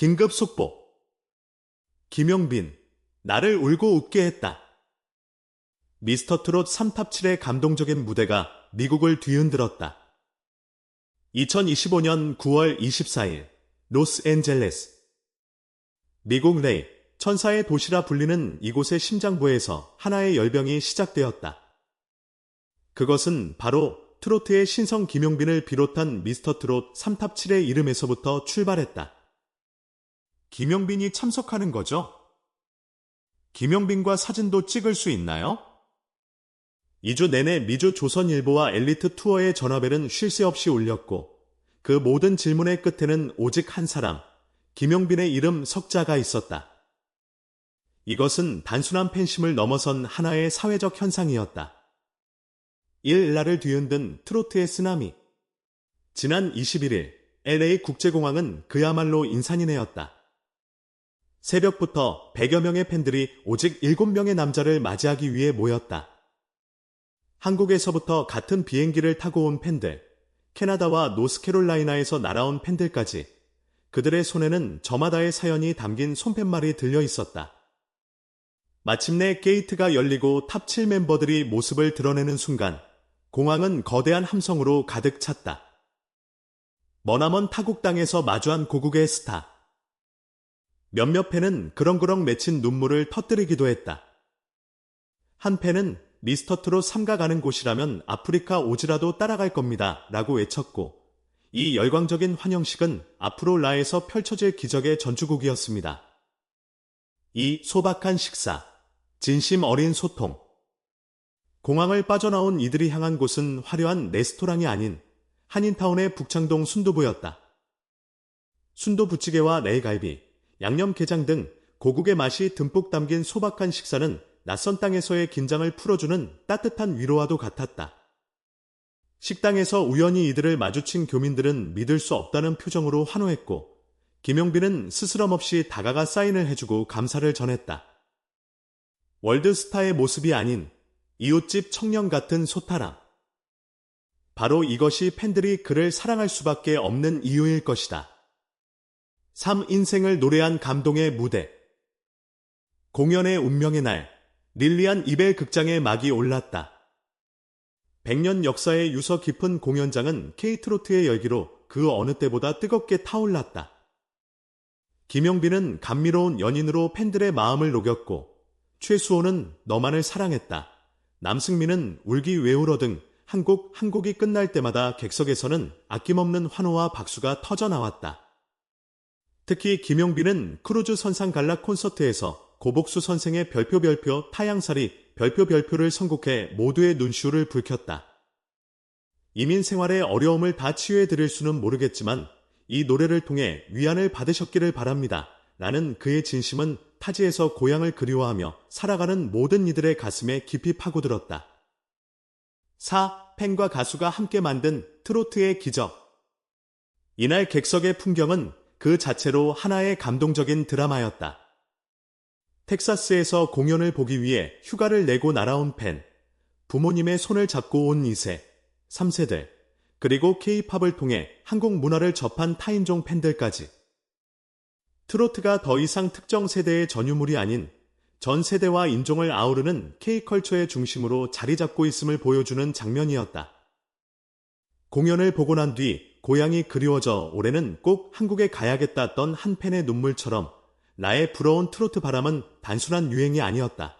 긴급 속보. 김용빈, 나를 울고 웃게 했다. 미스터 트롯 3탑 7의 감동적인 무대가 미국을 뒤흔들었다. 2025년 9월 24일, 로스앤젤레스. 미국 레이, 천사의 도시라 불리는 이곳의 심장부에서 하나의 열병이 시작되었다. 그것은 바로 트로트의 신성 김용빈을 비롯한 미스터 트롯 3탑 7의 이름에서부터 출발했다. 김용빈이 참석하는 거죠? 김용빈과 사진도 찍을 수 있나요? 2주 내내 미주 조선일보와 엘리트 투어의 전화벨은 쉴 새 없이 울렸고 그 모든 질문의 끝에는 오직 한 사람, 김용빈의 이름 석자가 있었다. 이것은 단순한 팬심을 넘어선 하나의 사회적 현상이었다. 일날을 뒤흔든 트로트의 쓰나미. 지난 21일 LA 국제공항은 그야말로 인산이네였다. 새벽부터 100여 명의 팬들이 오직 7명의 남자를 맞이하기 위해 모였다. 한국에서부터 같은 비행기를 타고 온 팬들, 캐나다와 노스캐롤라이나에서 날아온 팬들까지 그들의 손에는 저마다의 사연이 담긴 손팻말이 들려 있었다. 마침내 게이트가 열리고 탑7 멤버들이 모습을 드러내는 순간 공항은 거대한 함성으로 가득 찼다. 머나먼 타국 땅에서 마주한 고국의 스타. 몇몇 팬은 그렁그렁 맺힌 눈물을 터뜨리기도 했다. 한 팬은 미스터 트롯 삼가 가는 곳이라면 아프리카 오지라도 따라갈 겁니다. 라고 외쳤고, 이 열광적인 환영식은 앞으로 라에서 펼쳐질 기적의 전주곡이었습니다. 이 소박한 식사, 진심 어린 소통. 공항을 빠져나온 이들이 향한 곳은 화려한 레스토랑이 아닌 한인타운의 북창동 순두부였다. 순두부찌개와 레갈비, 양념게장 등 고국의 맛이 듬뿍 담긴 소박한 식사는 낯선 땅에서의 긴장을 풀어주는 따뜻한 위로와도 같았다. 식당에서 우연히 이들을 마주친 교민들은 믿을 수 없다는 표정으로 환호했고, 김용빈은 스스럼 없이 다가가 사인을 해주고 감사를 전했다. 월드스타의 모습이 아닌 이웃집 청년 같은 소타람. 바로 이것이 팬들이 그를 사랑할 수밖에 없는 이유일 것이다. 삶 인생을 노래한 감동의 무대. 공연의 운명의 날, 릴리안 이벨 극장의 막이 올랐다. 100년 역사의 유서 깊은 공연장은 케이트로트의 열기로 그 어느 때보다 뜨겁게 타올랐다. 김영빈은 감미로운 연인으로 팬들의 마음을 녹였고, 최수호는 너만을 사랑했다. 남승민은 울기 왜 울어 등한 곡 한 곡이 끝날 때마다 객석에서는 아낌없는 환호와 박수가 터져 나왔다. 특히 김용빈은 크루즈 선상 갈라 콘서트에서 고복수 선생의 별표 별표 타양살이 별표 별표를 선곡해 모두의 눈시울을 붉혔다. 이민 생활의 어려움을 다 치유해 드릴 수는 모르겠지만 이 노래를 통해 위안을 받으셨기를 바랍니다. 라는 그의 진심은 타지에서 고향을 그리워하며 살아가는 모든 이들의 가슴에 깊이 파고들었다. 4. 팬과 가수가 함께 만든 트로트의 기적. 이날 객석의 풍경은 그 자체로 하나의 감동적인 드라마였다. 텍사스에서 공연을 보기 위해 휴가를 내고 날아온 팬, 부모님의 손을 잡고 온 2세, 3세들, 그리고 케이팝을 통해 한국 문화를 접한 타인종 팬들까지. 트로트가 더 이상 특정 세대의 전유물이 아닌 전 세대와 인종을 아우르는 K컬처의 중심으로 자리 잡고 있음을 보여주는 장면이었다. 공연을 보고 난 뒤 고향이 그리워져 올해는 꼭 한국에 가야겠다던 한 팬의 눈물처럼 나의 부러운 트로트 바람은 단순한 유행이 아니었다.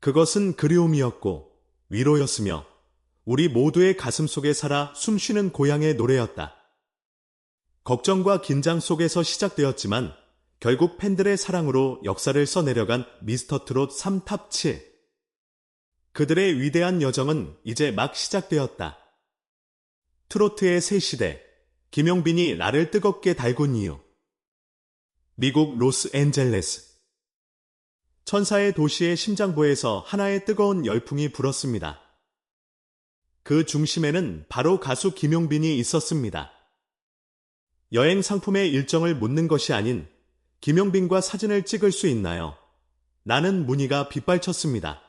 그것은 그리움이었고 위로였으며 우리 모두의 가슴 속에 살아 숨쉬는 고향의 노래였다. 걱정과 긴장 속에서 시작되었지만 결국 팬들의 사랑으로 역사를 써내려간 미스터 트롯 3탑 7. 그들의 위대한 여정은 이제 막 시작되었다. 트로트의 새 시대, 김용빈이 나를 뜨겁게 달군 이유. 미국 로스앤젤레스. 천사의 도시의 심장부에서 하나의 뜨거운 열풍이 불었습니다. 그 중심에는 바로 가수 김용빈이 있었습니다. 여행 상품의 일정을 묻는 것이 아닌 김용빈과 사진을 찍을 수 있나요? 나는 문의가 빗발쳤습니다.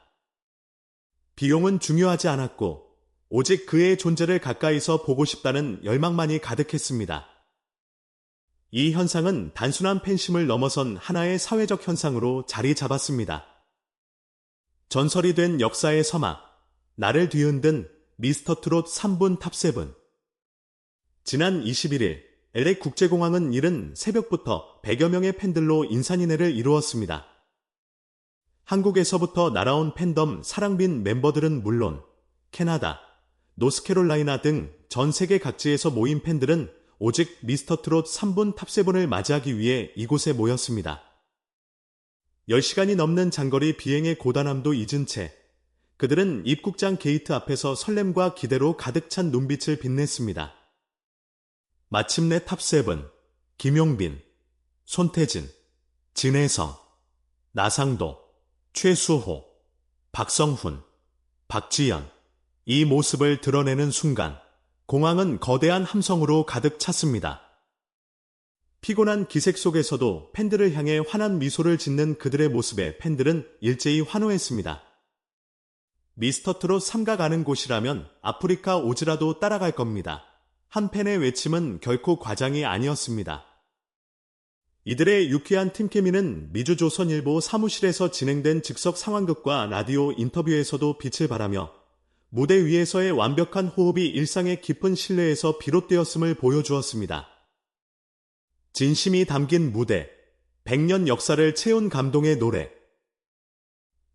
비용은 중요하지 않았고 오직 그의 존재를 가까이서 보고 싶다는 열망만이 가득했습니다. 이 현상은 단순한 팬심을 넘어선 하나의 사회적 현상으로 자리 잡았습니다. 전설이 된 역사의 서막, 나를 뒤흔든 미스터 트롯 3분 탑7. 지난 21일 LA 국제공항은 이른 새벽부터 100여 명의 팬들로 인산인해를 이루었습니다. 한국에서부터 날아온 팬덤 사랑빈 멤버들은 물론 캐나다, 노스캐롤라이나 등 전 세계 각지에서 모인 팬들은 오직 미스터 트롯 3분 탑7을 맞이하기 위해 이곳에 모였습니다. 10시간이 넘는 장거리 비행의 고단함도 잊은 채 그들은 입국장 게이트 앞에서 설렘과 기대로 가득 찬 눈빛을 빛냈습니다. 마침내 탑7, 김용빈, 손태진, 진혜성, 나상도, 최수호, 박성훈, 박지연, 이 모습을 드러내는 순간 공항은 거대한 함성으로 가득 찼습니다. 피곤한 기색 속에서도 팬들을 향해 환한 미소를 짓는 그들의 모습에 팬들은 일제히 환호했습니다. 미스터 트롯 3가 가는 곳이라면 아프리카 오즈라도 따라갈 겁니다. 한 팬의 외침은 결코 과장이 아니었습니다. 이들의 유쾌한 팀케미는 미주조선일보 사무실에서 진행된 즉석 상황극과 라디오 인터뷰에서도 빛을 발하며 무대 위에서의 완벽한 호흡이 일상의 깊은 신뢰에서 비롯되었음을 보여주었습니다. 진심이 담긴 무대, 100년 역사를 채운 감동의 노래.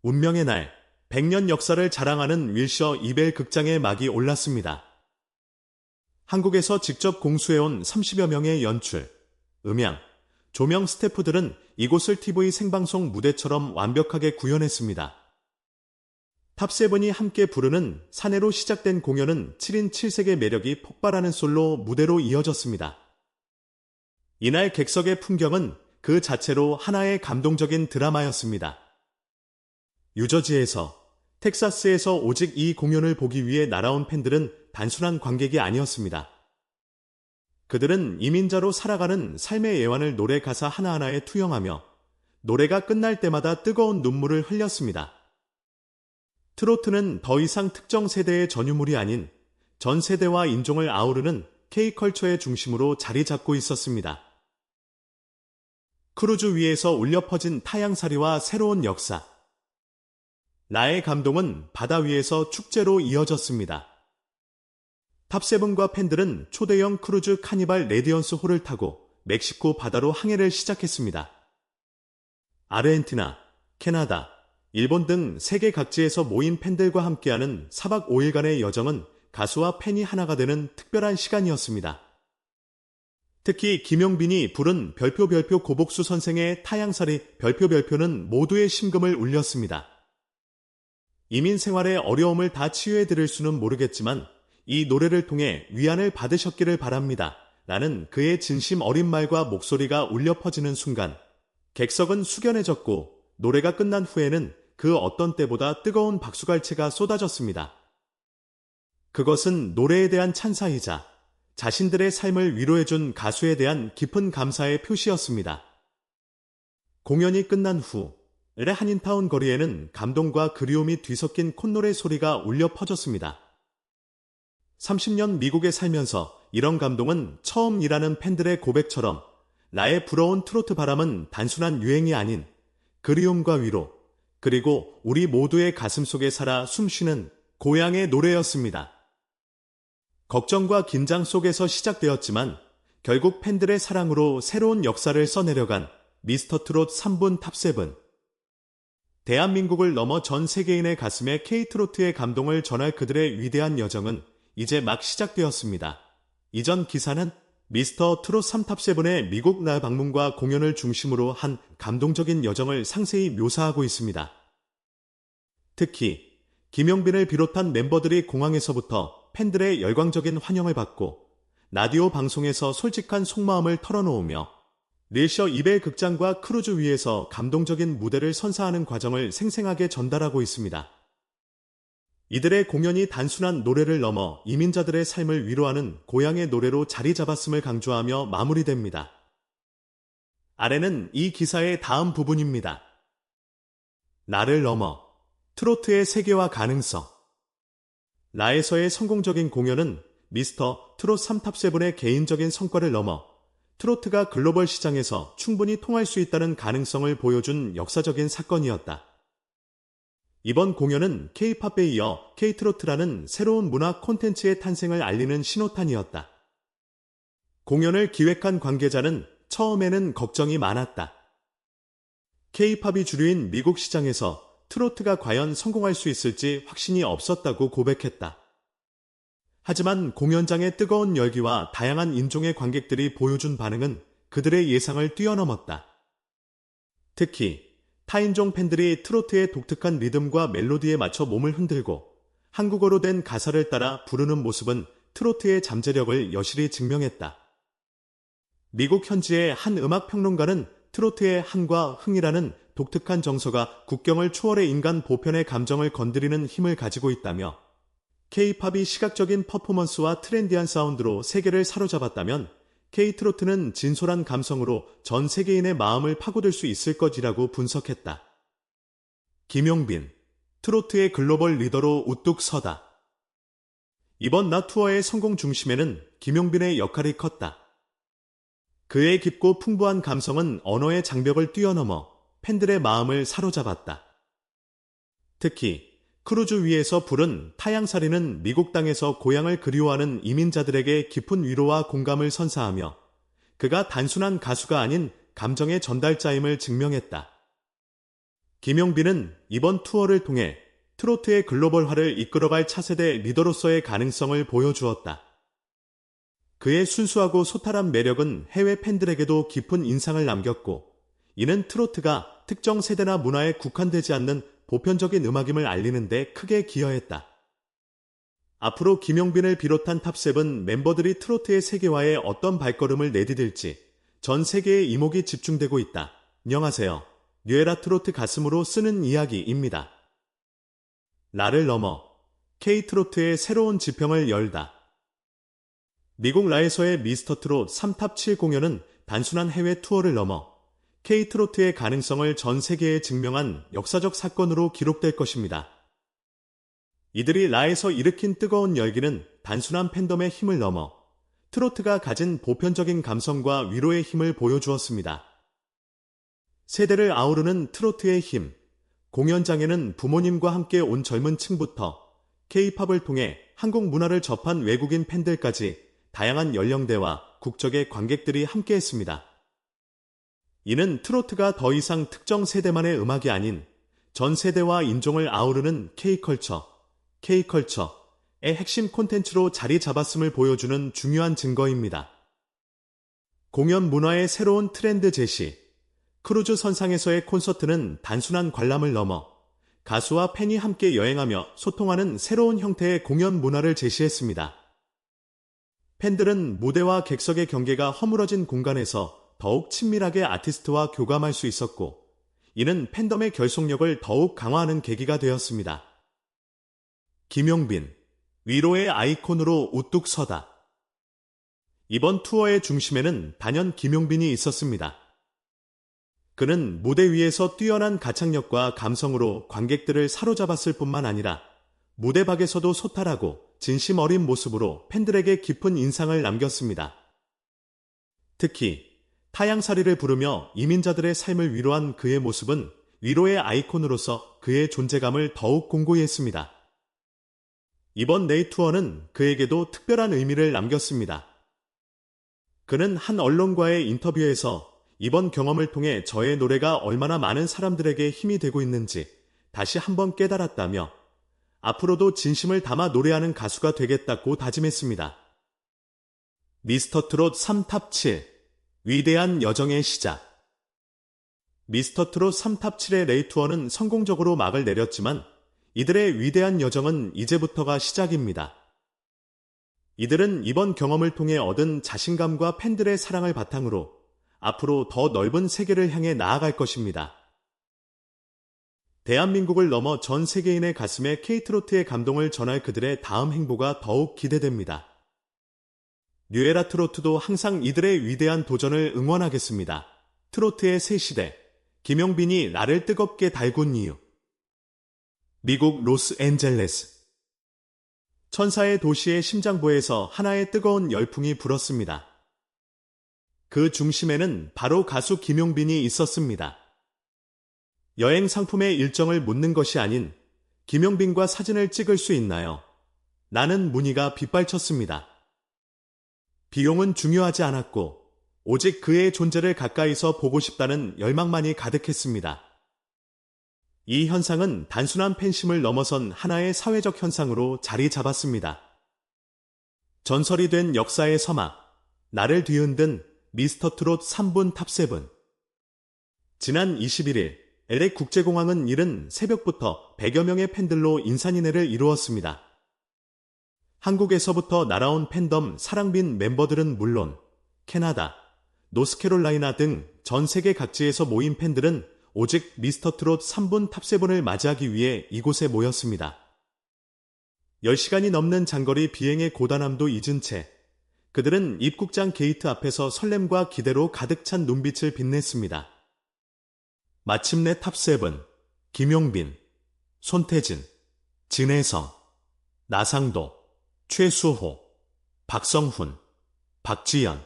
운명의 날, 100년 역사를 자랑하는 윌셔 이벨 극장의 막이 올랐습니다. 한국에서 직접 공수해온 30여 명의 연출, 음향, 조명 스태프들은 이곳을 TV 생방송 무대처럼 완벽하게 구현했습니다. 탑세븐이 함께 부르는 사내로 시작된 공연은 7인 7색의 매력이 폭발하는 솔로 무대로 이어졌습니다. 이날 객석의 풍경은 그 자체로 하나의 감동적인 드라마였습니다. 유저지에서 텍사스에서 오직 이 공연을 보기 위해 날아온 팬들은 단순한 관객이 아니었습니다. 그들은 이민자로 살아가는 삶의 예환을 노래 가사 하나하나에 투영하며 노래가 끝날 때마다 뜨거운 눈물을 흘렸습니다. 트로트는 더 이상 특정 세대의 전유물이 아닌 전 세대와 인종을 아우르는 K컬처의 중심으로 자리 잡고 있었습니다. 크루즈 위에서 울려 퍼진 타양사리와 새로운 역사. 나의 감동은 바다 위에서 축제로 이어졌습니다. 탑세븐과 팬들은 초대형 크루즈 카니발 레디언스 홀을 타고 멕시코 바다로 항해를 시작했습니다. 아르헨티나, 캐나다, 일본 등 세계 각지에서 모인 팬들과 함께하는 4박 5일간의 여정은 가수와 팬이 하나가 되는 특별한 시간이었습니다. 특히 김용빈이 부른 별표 별표 고복수 선생의 타양살이 별표 별표는 모두의 심금을 울렸습니다. 이민 생활의 어려움을 다 치유해 드릴 수는 모르겠지만 이 노래를 통해 위안을 받으셨기를 바랍니다. 라는 그의 진심 어린 말과 목소리가 울려 퍼지는 순간 객석은 숙연해졌고 노래가 끝난 후에는 그 어떤 때보다 뜨거운 박수갈채가 쏟아졌습니다. 그것은 노래에 대한 찬사이자 자신들의 삶을 위로해준 가수에 대한 깊은 감사의 표시였습니다. 공연이 끝난 후 레 한인타운 거리에는 감동과 그리움이 뒤섞인 콧노래 소리가 울려 퍼졌습니다. 30년 미국에 살면서 이런 감동은 처음 일하는 팬들의 고백처럼 나의 부러운 트로트 바람은 단순한 유행이 아닌 그리움과 위로, 그리고 우리 모두의 가슴 속에 살아 숨쉬는 고향의 노래였습니다. 걱정과 긴장 속에서 시작되었지만 결국 팬들의 사랑으로 새로운 역사를 써내려간 미스터 트롯 3분 탑7. 대한민국을 넘어 전 세계인의 가슴에 K트로트의 감동을 전할 그들의 위대한 여정은 이제 막 시작되었습니다. 이전 기사는 미스터 트롯 3탑7의 미국 나 방문과 공연을 중심으로 한 감동적인 여정을 상세히 묘사하고 있습니다. 특히 김용빈을 비롯한 멤버들이 공항에서부터 팬들의 열광적인 환영을 받고 라디오 방송에서 솔직한 속마음을 털어놓으며 릴셔 이벨 극장과 크루즈 위에서 감동적인 무대를 선사하는 과정을 생생하게 전달하고 있습니다. 이들의 공연이 단순한 노래를 넘어 이민자들의 삶을 위로하는 고향의 노래로 자리 잡았음을 강조하며 마무리됩니다. 아래는 이 기사의 다음 부분입니다. 나를 넘어 트로트의 세계화 가능성 라에서의 성공적인 공연은 미스터 트롯 3탑7의 개인적인 성과를 넘어 트로트가 글로벌 시장에서 충분히 통할 수 있다는 가능성을 보여준 역사적인 사건이었다. 이번 공연은 K-팝에 이어 K-트로트라는 새로운 문화 콘텐츠의 탄생을 알리는 신호탄이었다. 공연을 기획한 관계자는 처음에는 걱정이 많았다. K-팝이 주류인 미국 시장에서 트로트가 과연 성공할 수 있을지 확신이 없었다고 고백했다. 하지만 공연장의 뜨거운 열기와 다양한 인종의 관객들이 보여준 반응은 그들의 예상을 뛰어넘었다. 특히 타인종 팬들이 트로트의 독특한 리듬과 멜로디에 맞춰 몸을 흔들고 한국어로 된 가사를 따라 부르는 모습은 트로트의 잠재력을 여실히 증명했다. 미국 현지의 한 음악 평론가는 트로트의 한과 흥이라는 독특한 정서가 국경을 초월해 인간 보편의 감정을 건드리는 힘을 가지고 있다며 K-팝이 시각적인 퍼포먼스와 트렌디한 사운드로 세계를 사로잡았다면 K-트로트는 진솔한 감성으로 전 세계인의 마음을 파고들 수 있을 것이라고 분석했다. 김용빈, 트로트의 글로벌 리더로 우뚝 서다. 이번 나 투어의 성공 중심에는 김용빈의 역할이 컸다. 그의 깊고 풍부한 감성은 언어의 장벽을 뛰어넘어 팬들의 마음을 사로잡았다. 특히 크루즈 위에서 부른 타양살이는 미국 땅에서 고향을 그리워하는 이민자들에게 깊은 위로와 공감을 선사하며 그가 단순한 가수가 아닌 감정의 전달자임을 증명했다. 김용빈은 이번 투어를 통해 트로트의 글로벌화를 이끌어갈 차세대 리더로서의 가능성을 보여주었다. 그의 순수하고 소탈한 매력은 해외 팬들에게도 깊은 인상을 남겼고, 이는 트로트가 특정 세대나 문화에 국한되지 않는 보편적인 음악임을 알리는데 크게 기여했다. 앞으로 김용빈을 비롯한 탑7 멤버들이 트로트의 세계화에 어떤 발걸음을 내디딜지 전 세계의 이목이 집중되고 있다. 안녕하세요. 뉴에라 트로트 가슴으로 쓰는 이야기입니다. 라를 넘어 K-트로트의 새로운 지평을 열다. 미국 라에서의 미스터 트롯 3탑 7 공연은 단순한 해외 투어를 넘어 K-트로트의 가능성을 전 세계에 증명한 역사적 사건으로 기록될 것입니다. 이들이 라에서 일으킨 뜨거운 열기는 단순한 팬덤의 힘을 넘어 트로트가 가진 보편적인 감성과 위로의 힘을 보여주었습니다. 세대를 아우르는 트로트의 힘, 공연장에는 부모님과 함께 온 젊은 층부터 K-팝을 통해 한국 문화를 접한 외국인 팬들까지 다양한 연령대와 국적의 관객들이 함께했습니다. 이는 트로트가 더 이상 특정 세대만의 음악이 아닌 전 세대와 인종을 아우르는 K컬처, K컬처의 핵심 콘텐츠로 자리 잡았음을 보여주는 중요한 증거입니다. 공연 문화의 새로운 트렌드 제시, 크루즈 선상에서의 콘서트는 단순한 관람을 넘어 가수와 팬이 함께 여행하며 소통하는 새로운 형태의 공연 문화를 제시했습니다. 팬들은 무대와 객석의 경계가 허물어진 공간에서 더욱 친밀하게 아티스트와 교감할 수 있었고, 이는 팬덤의 결속력을 더욱 강화하는 계기가 되었습니다. 김용빈, 위로의 아이콘으로 우뚝 서다. 이번 투어의 중심에는 단연 김용빈이 있었습니다. 그는 무대 위에서 뛰어난 가창력과 감성으로 관객들을 사로잡았을 뿐만 아니라 무대 밖에서도 소탈하고 진심 어린 모습으로 팬들에게 깊은 인상을 남겼습니다. 특히 타양사리를 부르며 이민자들의 삶을 위로한 그의 모습은 위로의 아이콘으로서 그의 존재감을 더욱 공고히 했습니다. 이번 네이 투어는 그에게도 특별한 의미를 남겼습니다. 그는 한 언론과의 인터뷰에서 이번 경험을 통해 저의 노래가 얼마나 많은 사람들에게 힘이 되고 있는지 다시 한번 깨달았다며 앞으로도 진심을 담아 노래하는 가수가 되겠다고 다짐했습니다. 미스터 트롯 3탑 7 위대한 여정의 시작 미스터 트롯 3탑 7의 레이투어는 성공적으로 막을 내렸지만 이들의 위대한 여정은 이제부터가 시작입니다. 이들은 이번 경험을 통해 얻은 자신감과 팬들의 사랑을 바탕으로 앞으로 더 넓은 세계를 향해 나아갈 것입니다. 대한민국을 넘어 전 세계인의 가슴에 K트로트의 감동을 전할 그들의 다음 행보가 더욱 기대됩니다. 뉴에라 트로트도 항상 이들의 위대한 도전을 응원하겠습니다. 트로트의 새 시대. 김용빈이 나를 뜨겁게 달군 이유. 미국 로스앤젤레스. 천사의 도시의 심장부에서 하나의 뜨거운 열풍이 불었습니다. 그 중심에는 바로 가수 김용빈이 있었습니다. 여행 상품의 일정을 묻는 것이 아닌 김용빈과 사진을 찍을 수 있나요? 나는 문의가 빗발쳤습니다. 비용은 중요하지 않았고 오직 그의 존재를 가까이서 보고 싶다는 열망만이 가득했습니다. 이 현상은 단순한 팬심을 넘어선 하나의 사회적 현상으로 자리 잡았습니다. 전설이 된 역사의 서막, 나를 뒤흔든 미스터 트롯 3분 탑7. 지난 21일 LA 국제공항은 이른 새벽부터 100여 명의 팬들로 인산인해를 이루었습니다. 한국에서부터 날아온 팬덤 사랑빈 멤버들은 물론 캐나다, 노스캐롤라이나 등 전 세계 각지에서 모인 팬들은 오직 미스터 트롯 3분 탑7을 맞이하기 위해 이곳에 모였습니다. 10시간이 넘는 장거리 비행의 고단함도 잊은 채 그들은 입국장 게이트 앞에서 설렘과 기대로 가득 찬 눈빛을 빛냈습니다. 마침내 탑7, 김용빈, 손태진, 진혜성, 나상도, 최수호, 박성훈, 박지연,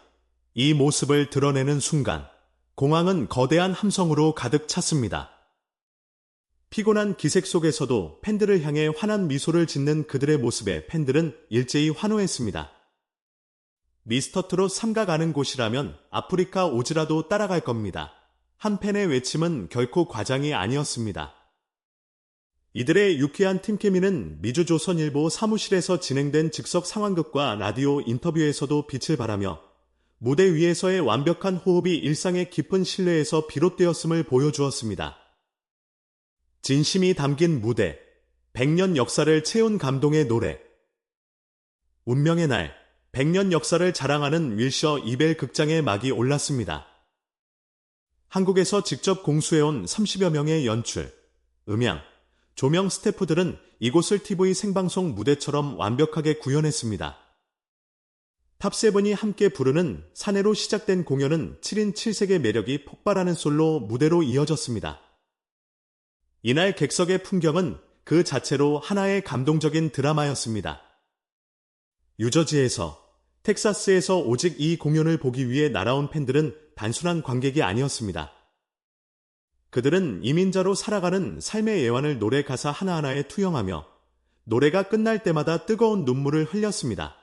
이 모습을 드러내는 순간 공항은 거대한 함성으로 가득 찼습니다. 피곤한 기색 속에서도 팬들을 향해 환한 미소를 짓는 그들의 모습에 팬들은 일제히 환호했습니다. 미스터 트롯 삼가 가는 곳이라면 아프리카 오지라도 따라갈 겁니다. 한 팬의 외침은 결코 과장이 아니었습니다. 이들의 유쾌한 팀케미는 미주조선일보 사무실에서 진행된 즉석 상황극과 라디오 인터뷰에서도 빛을 발하며 무대 위에서의 완벽한 호흡이 일상의 깊은 신뢰에서 비롯되었음을 보여주었습니다. 진심이 담긴 무대, 100년 역사를 채운 감동의 노래. 운명의 날, 100년 역사를 자랑하는 윌셔 이벨 극장의 막이 올랐습니다. 한국에서 직접 공수해온 30여 명의 연출, 음향, 조명 스태프들은 이곳을 TV 생방송 무대처럼 완벽하게 구현했습니다. 탑세븐이 함께 부르는 사내로 시작된 공연은 7인 7색의 매력이 폭발하는 솔로 무대로 이어졌습니다. 이날 객석의 풍경은 그 자체로 하나의 감동적인 드라마였습니다. 유저지에서 텍사스에서 오직 이 공연을 보기 위해 날아온 팬들은 단순한 관객이 아니었습니다. 그들은 이민자로 살아가는 삶의 예환을 노래 가사 하나하나에 투영하며 노래가 끝날 때마다 뜨거운 눈물을 흘렸습니다.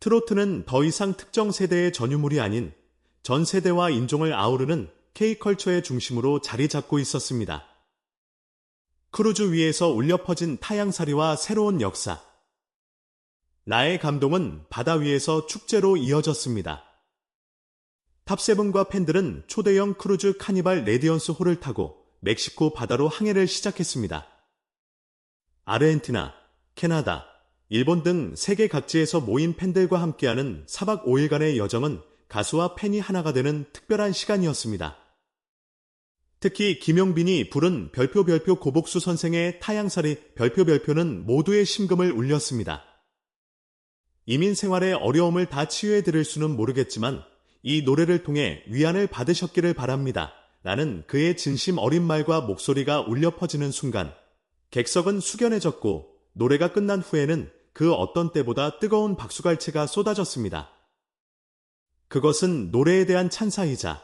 트로트는 더 이상 특정 세대의 전유물이 아닌 전 세대와 인종을 아우르는 K컬처의 중심으로 자리 잡고 있었습니다. 크루즈 위에서 울려 퍼진 타양사리와 새로운 역사. 나의 감동은 바다 위에서 축제로 이어졌습니다. 탑세븐과 팬들은 초대형 크루즈 카니발 레디언스 홀을 타고 멕시코 바다로 항해를 시작했습니다. 아르헨티나, 캐나다, 일본 등 세계 각지에서 모인 팬들과 함께하는 4박 5일간의 여정은 가수와 팬이 하나가 되는 특별한 시간이었습니다. 특히 김용빈이 부른 별표 별표 고복수 선생의 타양살이 별표 별표는 모두의 심금을 울렸습니다. 이민 생활의 어려움을 다 치유해 드릴 수는 모르겠지만 이 노래를 통해 위안을 받으셨기를 바랍니다. 라는 그의 진심 어린 말과 목소리가 울려 퍼지는 순간 객석은 숙연해졌고 노래가 끝난 후에는 그 어떤 때보다 뜨거운 박수갈채가 쏟아졌습니다. 그것은 노래에 대한 찬사이자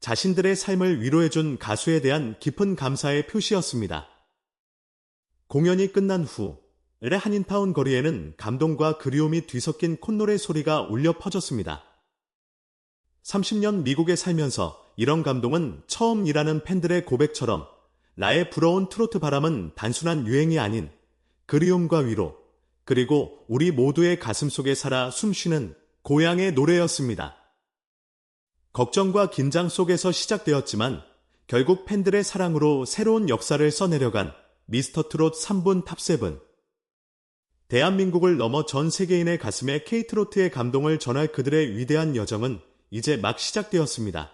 자신들의 삶을 위로해준 가수에 대한 깊은 감사의 표시였습니다. 공연이 끝난 후의 한인타운 거리에는 감동과 그리움이 뒤섞인 콧노래 소리가 울려 퍼졌습니다. 30년 미국에 살면서 이런 감동은 처음 일하는 팬들의 고백처럼 나의 부러운 트로트 바람은 단순한 유행이 아닌 그리움과 위로, 그리고 우리 모두의 가슴 속에 살아 숨쉬는 고향의 노래였습니다. 걱정과 긴장 속에서 시작되었지만 결국 팬들의 사랑으로 새로운 역사를 써내려간 미스터 트롯 3분 탑7. 대한민국을 넘어 전 세계인의 가슴에 K트로트의 감동을 전할 그들의 위대한 여정은 이제 막 시작되었습니다.